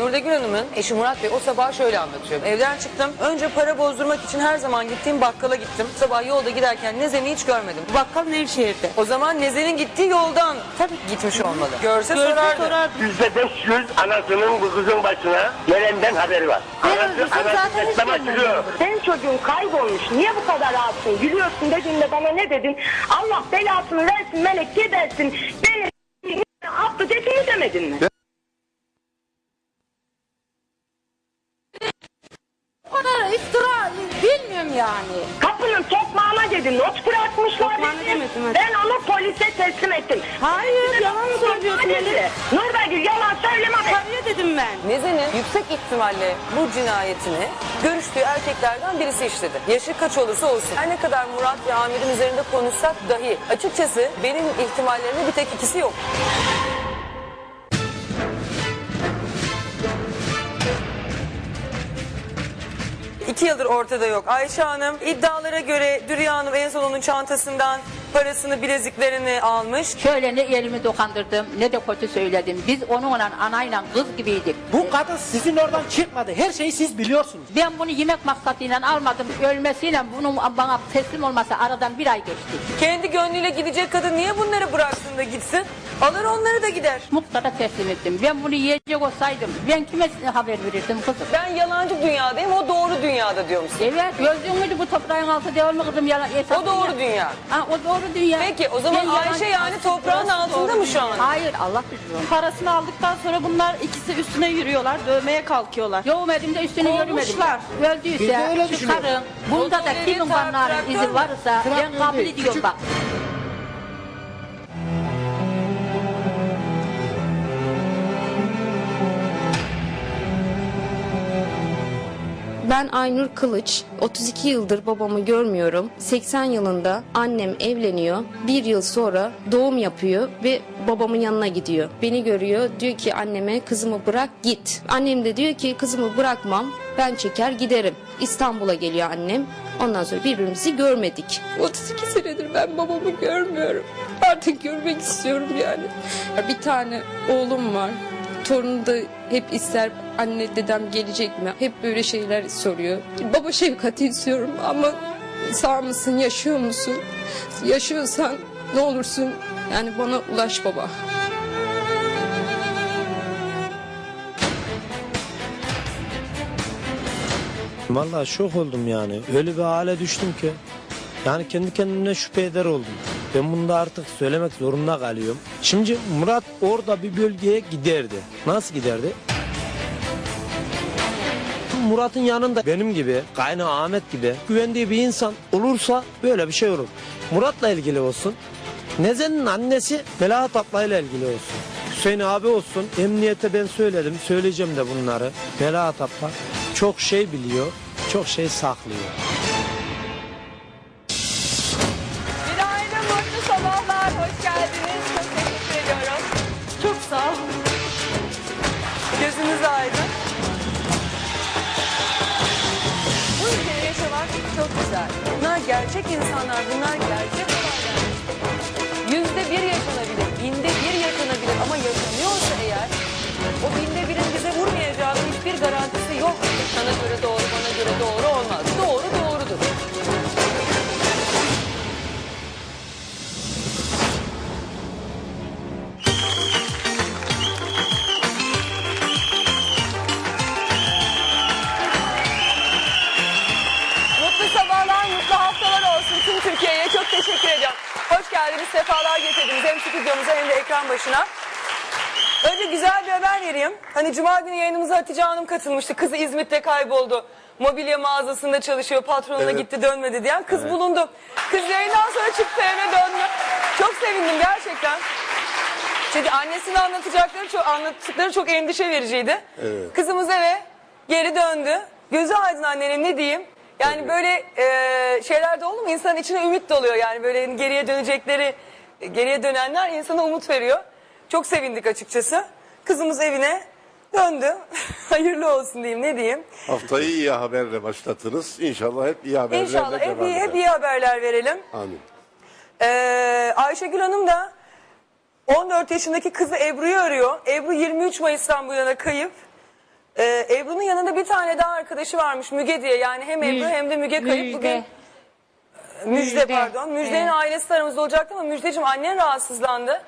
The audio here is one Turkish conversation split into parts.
Hanım'ın eşi Murat Bey o sabah şöyle anlatıyor. Evden çıktım. Önce para bozdurmak için her zaman gittiğim bakkala gittim. Sabah yolda giderken Nezen'i hiç görmedim. Bakkal Nevşehir'de. O zaman Nezen'in gittiği yoldan tabii gitmiş olmalı. Görse, Görse sorardı. sorardı. Yüzde 500 anasının bu kızın başına gelenden haberi var. Anası, anası açılıyor. Senin çocuğun kaybolmuş. Niye bu kadar rahatsın? Gülüyorsun dediğinde bana ne dedin? Allah belasını versin melek gidersin. Beni attı dedin demedin mi? O yani. Kapının tokmağına dedin. Not bırakmışlar Tokmağına dedin. demedim, hadi. Ben onu polise teslim ettim. Hayır, yalan Tokmağı söylüyorsun dedi. Elif. Nurgül yalan söyleme. Karıya dedim ben. Nezen'in yüksek ihtimalle bu cinayetini görüştüğü erkeklerden birisi işledi. Yaşı kaç olursa olsun. Her ne kadar Murat ve Amir'in üzerinde konuşsak dahi açıkçası benim ihtimallerimde bir tek ikisi yok. İki yıldır ortada yok. Ayşe Hanım iddialara göre Dürüya Hanım en son onun çantasından parasını bileziklerini almış. Şöyle ne elimi dokandırdım ne de kötü söyledim. Biz onunla anayla kız gibiydik. Bu kadın sizin oradan çıkmadı. Her şeyi siz biliyorsunuz. Ben bunu yemek maksatıyla almadım. Ölmesiyle bunun bana teslim olması aradan bir ay geçti. Kendi gönlüyle gidecek kadın niye bunları bıraksın da gitsin? Alır onları da gider. Muhtara teslim ettim. Ben bunu yiyecek olsaydım ben kime haber verirdim kızım? Ben yalancı dünyadayım o doğru dünyada diyor musun? Evet gördün müydü bu toprağın altı değil mi kızım? Yalan, O doğru dünya. Ha, o doğru dünya. Peki, o zaman Ben yalan- Ayşe yani toprağın Burası altında doğru mı şu an? Hayır Allah bilir. Parasını aldıktan sonra bunlar ikisi üstüne yürüyorlar, dövmeye kalkıyorlar. Yoğumedim de üstüne yürümedim. Biz de Öldüyse öyle çıkarın. düşünüyoruz. Bunda da Otomobil kimin traktör kanların izi varsa ben Traktör kabul değil, ediyorum küçük- bak. Ben Aynur Kılıç. 32 yıldır babamı görmüyorum. 80 yılında annem evleniyor. Bir yıl sonra doğum yapıyor ve babamın yanına gidiyor. Beni görüyor. Diyor ki anneme kızımı bırak git. Annem de diyor ki kızımı bırakmam. Ben çeker giderim. İstanbul'a geliyor annem. Ondan sonra birbirimizi görmedik. 32 senedir ben babamı görmüyorum. Artık görmek istiyorum yani. Bir tane oğlum var. Torunu da hep ister anne dedem gelecek mi? Hep böyle şeyler soruyor. Baba şefkati istiyorum ama sağ mısın, yaşıyor musun? Yaşıyorsan ne olursun yani bana ulaş baba. Vallahi şok oldum yani. Öyle bir hale düştüm ki. Yani kendi kendime şüphe eder oldum. Ben bunu da artık söylemek zorunda kalıyorum. Şimdi Murat orada bir bölgeye giderdi. Nasıl giderdi? Murat'ın yanında benim gibi, kaynağı Ahmet gibi güvendiği bir insan olursa böyle bir şey olur. Murat'la ilgili olsun. Nezen'in annesi Melahat ablayla ilgili olsun. Hüseyin abi olsun. Emniyete ben söyledim. Söyleyeceğim de bunları. Melahat abla çok şey biliyor. Çok şey saklıyor. Gerçek insanlar, bunlar gerçek Önce güzel bir haber vereyim. Hani Cuma günü yayınımıza Hatice Hanım katılmıştı. Kızı İzmit'te kayboldu. Mobilya mağazasında çalışıyor. Patronuna gitti dönmedi diyen kız bulundu. Kız yayından sonra çıktı eve döndü. Çok sevindim gerçekten. Çünkü annesine anlatacakları çok, anlattıkları çok endişe vericiydi. Kızımız eve geri döndü. Gözü aydın annenin ne diyeyim. Yani böyle e, şeyler de oldu mu insanın içine ümit doluyor. Yani böyle geriye dönecekleri, geriye dönenler insana umut veriyor. Çok sevindik açıkçası. Kızımız evine döndü. Hayırlı olsun diyeyim ne diyeyim. Haftayı iyi haberle başlattınız. İnşallah hep iyi haberlerle İnşallah hep devam iyi, hep eder. iyi haberler verelim. Amin. Ee, Ayşegül Hanım da 14 yaşındaki kızı Ebru'yu arıyor. Ebru 23 Mayıs'tan bu yana kayıp. Ee, Ebru'nun yanında bir tane daha arkadaşı varmış Müge diye. Yani hem Ebru hem de Müge kayıp. Bugün Müjde, pardon. Müjde'nin ailesi de aramızda olacaktı ama Müjdeciğim annen rahatsızlandı.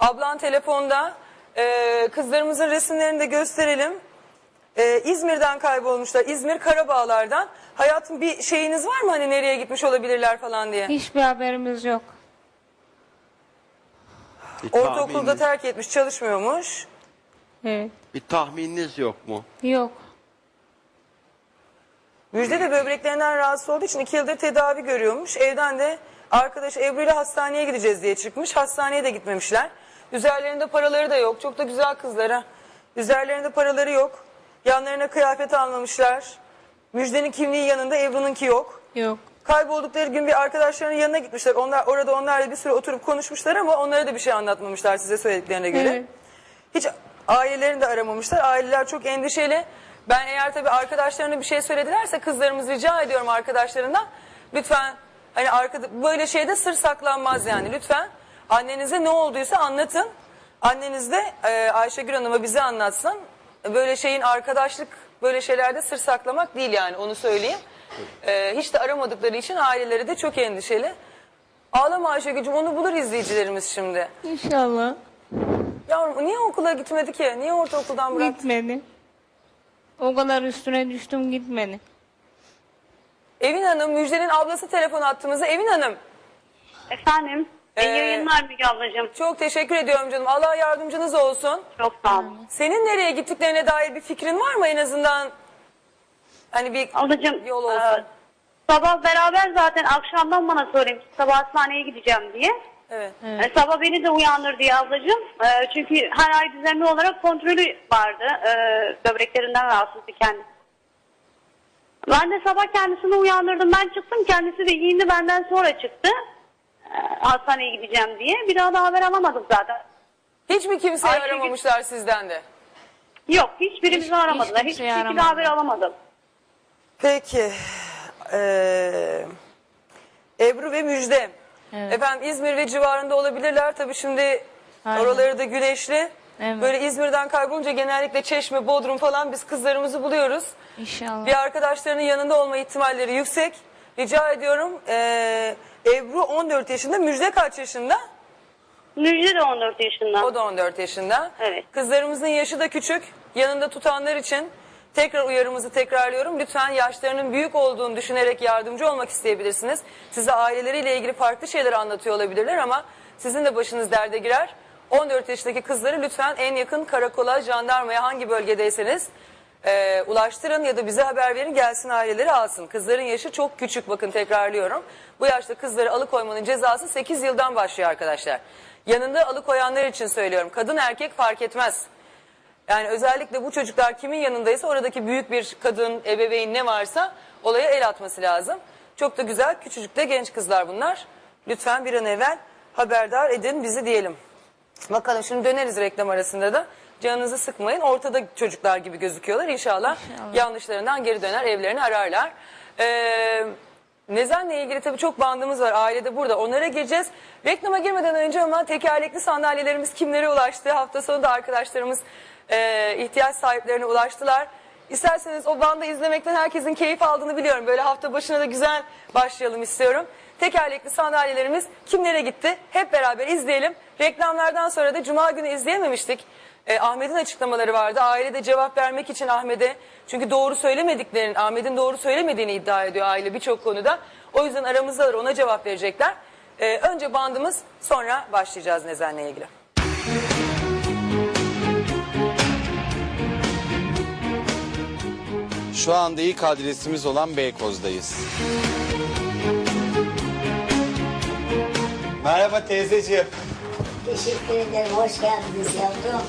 Ablan telefonda. Ee, kızlarımızın resimlerini de gösterelim. Ee, İzmir'den kaybolmuşlar. İzmir Karabağlar'dan. Hayatım bir şeyiniz var mı hani nereye gitmiş olabilirler falan diye? Hiçbir haberimiz yok. Bir Ortaokulda tahmininiz, terk etmiş çalışmıyormuş. Evet. bir tahmininiz yok mu? Yok. Müjde de böbreklerinden rahatsız olduğu için iki yıldır tedavi görüyormuş. Evden de arkadaş Ebru ile hastaneye gideceğiz diye çıkmış. Hastaneye de gitmemişler. Üzerlerinde paraları da yok. Çok da güzel kızlara. Üzerlerinde paraları yok. Yanlarına kıyafet almamışlar. Müjdenin kimliği yanında Ebru'nunki yok. Yok. Kayboldukları gün bir arkadaşlarının yanına gitmişler. Onlar orada onlarla bir süre oturup konuşmuşlar ama onlara da bir şey anlatmamışlar size söylediklerine göre. Evet. Hiç ailelerini de aramamışlar. Aileler çok endişeli. Ben eğer tabii arkadaşlarına bir şey söyledilerse kızlarımız rica ediyorum arkadaşlarından. Lütfen hani arkada, böyle şeyde sır saklanmaz yani. Lütfen annenize ne olduysa anlatın. Anneniz de e, Ayşegül Hanım'a bize anlatsın. Böyle şeyin arkadaşlık böyle şeylerde sır saklamak değil yani onu söyleyeyim. E, hiç de aramadıkları için aileleri de çok endişeli. Ağlama Ayşegül'cüm onu bulur izleyicilerimiz şimdi. İnşallah. Yavrum niye okula gitmedi ki? Niye ortaokuldan bıraktı? Gitmedi. O kadar üstüne düştüm gitmedi. Evin Hanım, Müjde'nin ablası telefon attığımızda. Evin Hanım, Efendim? Ee, İyi yayınlar Müge ablacığım. çok teşekkür ediyorum canım. Allah yardımcınız olsun. Çok sağ olun. Senin nereye gittiklerine dair bir fikrin var mı en azından? Hani bir Ablacığım yol olsun. e, sabah beraber zaten akşamdan bana söylemiş sabah hastaneye gideceğim diye. evet. E, sabah beni de uyandır diye ablacığım. E, çünkü her ay düzenli olarak kontrolü vardı. E, böbreklerinden rahatsızdı kendisi. Ben de sabah kendisini uyandırdım. Ben çıktım. Kendisi de giyindi benden sonra çıktı. Hastaneye gideceğim diye. Bir daha da haber alamadık zaten. Hiç mi kimseyi Ayşegül- aramamışlar sizden de? Yok hiçbirimizi Hiç- aramadılar. hiç Hiçbir kimseyi şekilde haber alamadım. Peki. Ee, Ebru ve Müjde. Evet. Efendim İzmir ve civarında olabilirler. Tabii şimdi Aynen. oraları da güneşli. Evet. Böyle İzmir'den kaybolunca genellikle Çeşme, Bodrum falan biz kızlarımızı buluyoruz. İnşallah. Bir arkadaşlarının yanında olma ihtimalleri yüksek. Rica ediyorum. Ee, Ebru 14 yaşında, Müjde kaç yaşında? Müjde de 14 yaşında. O da 14 yaşında. Evet. Kızlarımızın yaşı da küçük. Yanında tutanlar için tekrar uyarımızı tekrarlıyorum. Lütfen yaşlarının büyük olduğunu düşünerek yardımcı olmak isteyebilirsiniz. Size aileleriyle ilgili farklı şeyler anlatıyor olabilirler ama sizin de başınız derde girer. 14 yaşındaki kızları lütfen en yakın karakola, jandarmaya hangi bölgedeyseniz e, ulaştırın ya da bize haber verin gelsin aileleri alsın. Kızların yaşı çok küçük bakın tekrarlıyorum. Bu yaşta kızları alıkoymanın cezası 8 yıldan başlıyor arkadaşlar. Yanında alıkoyanlar için söylüyorum. Kadın erkek fark etmez. Yani özellikle bu çocuklar kimin yanındaysa oradaki büyük bir kadın, ebeveyn ne varsa olaya el atması lazım. Çok da güzel küçücük de genç kızlar bunlar. Lütfen bir an evvel haberdar edin bizi diyelim. Bakalım şimdi döneriz reklam arasında da. Canınızı sıkmayın. Ortada çocuklar gibi gözüküyorlar. İnşallah, yanlışlarından geri döner evlerini ararlar. Ee, Nezen'le ilgili tabii çok bandımız var. Ailede burada. Onlara gireceğiz. Reklama girmeden önce ama tekerlekli sandalyelerimiz kimlere ulaştı? Hafta sonu da arkadaşlarımız e, ihtiyaç sahiplerine ulaştılar. İsterseniz o bandı izlemekten herkesin keyif aldığını biliyorum. Böyle hafta başına da güzel başlayalım istiyorum. Tekerlekli sandalyelerimiz kimlere gitti? Hep beraber izleyelim. Reklamlardan sonra da Cuma günü izleyememiştik. E, Ahmet'in açıklamaları vardı. Aile de cevap vermek için Ahmet'e çünkü doğru söylemediklerini, Ahmet'in doğru söylemediğini iddia ediyor aile birçok konuda. O yüzden aramızdalar ona cevap verecekler. E, önce bandımız sonra başlayacağız Nezen'le ilgili. Şu anda ilk adresimiz olan Beykoz'dayız. Merhaba teyzeciğim. Teşekkür ederim. Hoş geldiniz yavrum.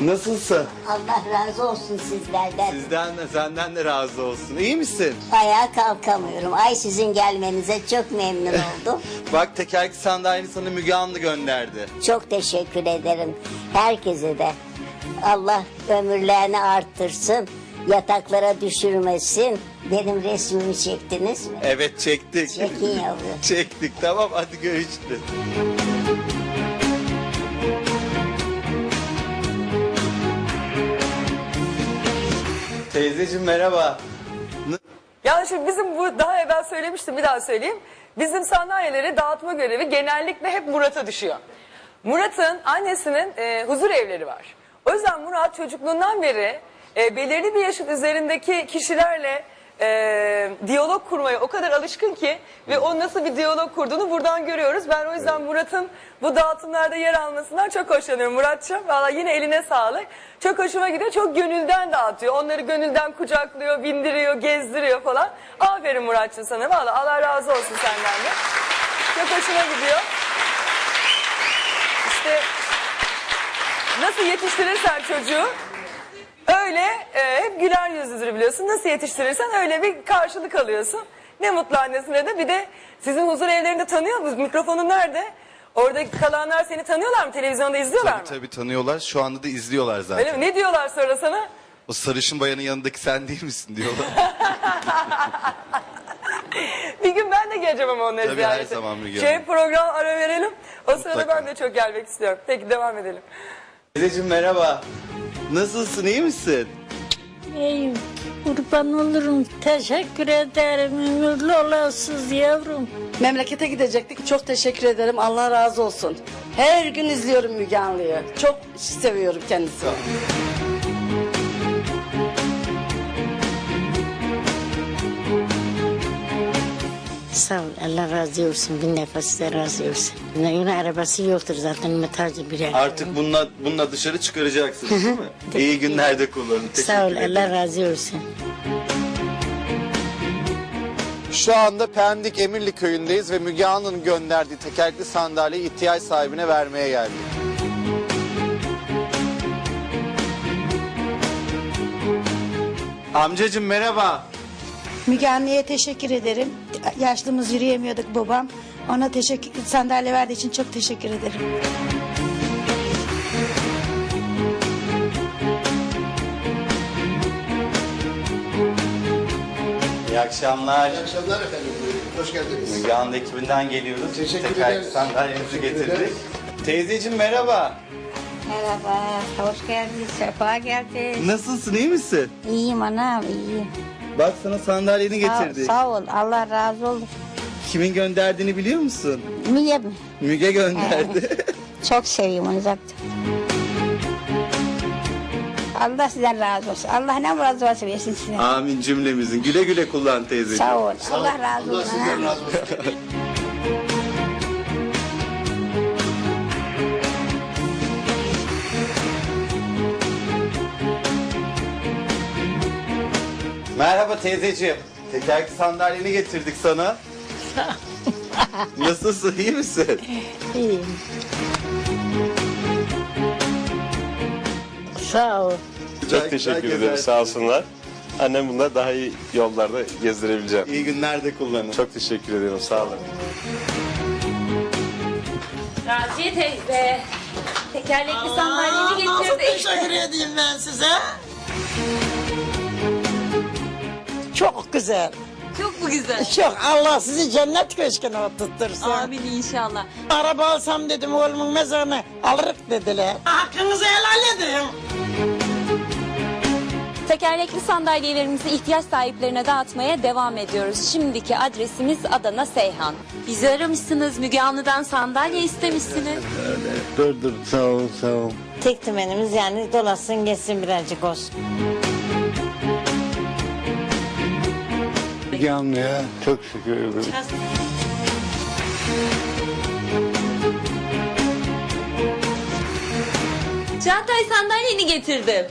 Nasılsın? Allah razı olsun sizlerden. Sizden de senden de razı olsun. İyi misin? Ayağa kalkamıyorum. Ay sizin gelmenize çok memnun oldum. Bak tekerlekli sandalyeni sana Müge Anlı gönderdi. çok teşekkür ederim. Herkese de. Allah ömürlerini arttırsın. Yataklara düşürmesin. Benim resmimi çektiniz mi? Evet çektik. Çekin yavrum. Çektik tamam hadi görüşürüz. Teyzeciğim merhaba. Yani şimdi bizim bu daha evvel söylemiştim bir daha söyleyeyim. Bizim sandalyeleri dağıtma görevi genellikle hep Murat'a düşüyor. Murat'ın annesinin e, huzur evleri var. O yüzden Murat çocukluğundan beri e, belirli bir yaşın üzerindeki kişilerle e, diyalog kurmaya o kadar alışkın ki ve o nasıl bir diyalog kurduğunu buradan görüyoruz. Ben o yüzden Murat'ın bu dağıtımlarda yer almasından çok hoşlanıyorum. Murat'cığım valla yine eline sağlık. Çok hoşuma gidiyor. Çok gönülden dağıtıyor. Onları gönülden kucaklıyor, bindiriyor, gezdiriyor falan. Aferin Murat'cığım sana. Valla Allah razı olsun senden de. Çok hoşuma gidiyor. İşte nasıl yetiştirirsen çocuğu öyle e, hep güler yüzlüdür biliyorsun. Nasıl yetiştirirsen öyle bir karşılık alıyorsun. Ne mutlu annesine de bir de sizin huzur evlerinde tanıyor musunuz? Mikrofonun nerede? Orada kalanlar seni tanıyorlar mı? Televizyonda izliyorlar Tabii mı? tabii tanıyorlar. Şu anda da izliyorlar zaten. Öyle mi? Ne diyorlar sonra sana? O sarışın bayanın yanındaki sen değil misin diyorlar. Bir gün ben de geleceğim ama onları Tabii, her ziyarete. zaman Müge Şey Hanım. program ara verelim. O sırada Mutlaka. ben de çok gelmek istiyorum. Peki devam edelim. Teyzeciğim merhaba. Nasılsın iyi misin? İyiyim. Kurban olurum. Teşekkür ederim. Ömürlü olasınız yavrum. Memlekete gidecektik. Çok teşekkür ederim. Allah razı olsun. Her gün izliyorum Müge Anlı'yı. Çok seviyorum kendisini. Sağ ol. Allah razı olsun. Bin nefes de razı olsun. Yine arabası yoktur zaten. Metacı bir Artık bununla, bununla dışarı çıkaracaksınız değil mi? iyi günlerde kullanın. Teşekkür Sağ ol. ederim. Allah razı olsun. Şu anda Pendik Emirli köyündeyiz ve Müge Anlı'nın gönderdiği tekerlekli sandalyeyi ihtiyaç sahibine vermeye geldik. Amcacığım merhaba. Müge Anlı'ya teşekkür ederim. Yaşlımız yürüyemiyorduk babam. Ona teşekkür sandalye verdiği için çok teşekkür ederim. İyi akşamlar. İyi akşamlar efendim. Hoş geldiniz. Müge Anlı ekibinden geliyoruz. Teşekkür Tekerlekli ederiz. sandalyemizi getirdik. Teyzeciğim merhaba. Merhaba, hoş geldin, sefa geldin. Nasılsın iyi misin? İyiyim anam, iyiyim. Bak sana sandalyeni Sağ, getirdik. sağ ol, Allah razı olsun. Kimin gönderdiğini biliyor musun? Müge mi? Müge gönderdi. Çok seviyorum onu zaten. Allah sizden razı olsun. Allah ne razı olsun versin size. Amin cümlemizin. Güle güle kullan teyzeciğim. Sağ ol, Allah razı Allah olsun. sizden ha. razı olsun. Merhaba teyzeciğim. Tekerlekli sandalyeni getirdik sana. Nasılsın iyi misin? İyiyim. Sağ ol. Çok teşekkür ederim sağ olsunlar. Annem bunlar daha iyi yollarda gezdirebileceğim. İyi günlerde kullanın. Çok teşekkür ederim sağ olun. Raziye teyze. Tekerlekli sandalyeni getirdik. teşekkür edeyim ben size. Çok güzel. Çok mu güzel? Çok Allah sizi cennet köşküne oturtursun. Amin inşallah. Araba alsam dedim oğlumun mezarını alırık dediler. Hakkınızı helal edin. Tekerlekli sandalyelerimizi ihtiyaç sahiplerine dağıtmaya devam ediyoruz. Şimdiki adresimiz Adana Seyhan. Bizi aramışsınız, Müge Anlı'dan sandalye istemişsiniz. Dur dur sağ ol sağ ol. Tek temenimiz yani dolasın geçsin birazcık olsun. Yanmaya çok şükür ederim. Çağatay sandalyeni getirdim.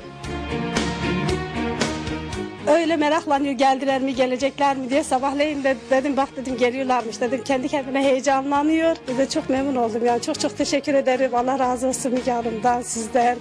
Öyle meraklanıyor geldiler mi gelecekler mi diye sabahleyin de dedim bak dedim geliyorlarmış dedim kendi kendine heyecanlanıyor. De çok memnun oldum yani çok çok teşekkür ederim Allah razı olsun Müge Hanım'dan sizden.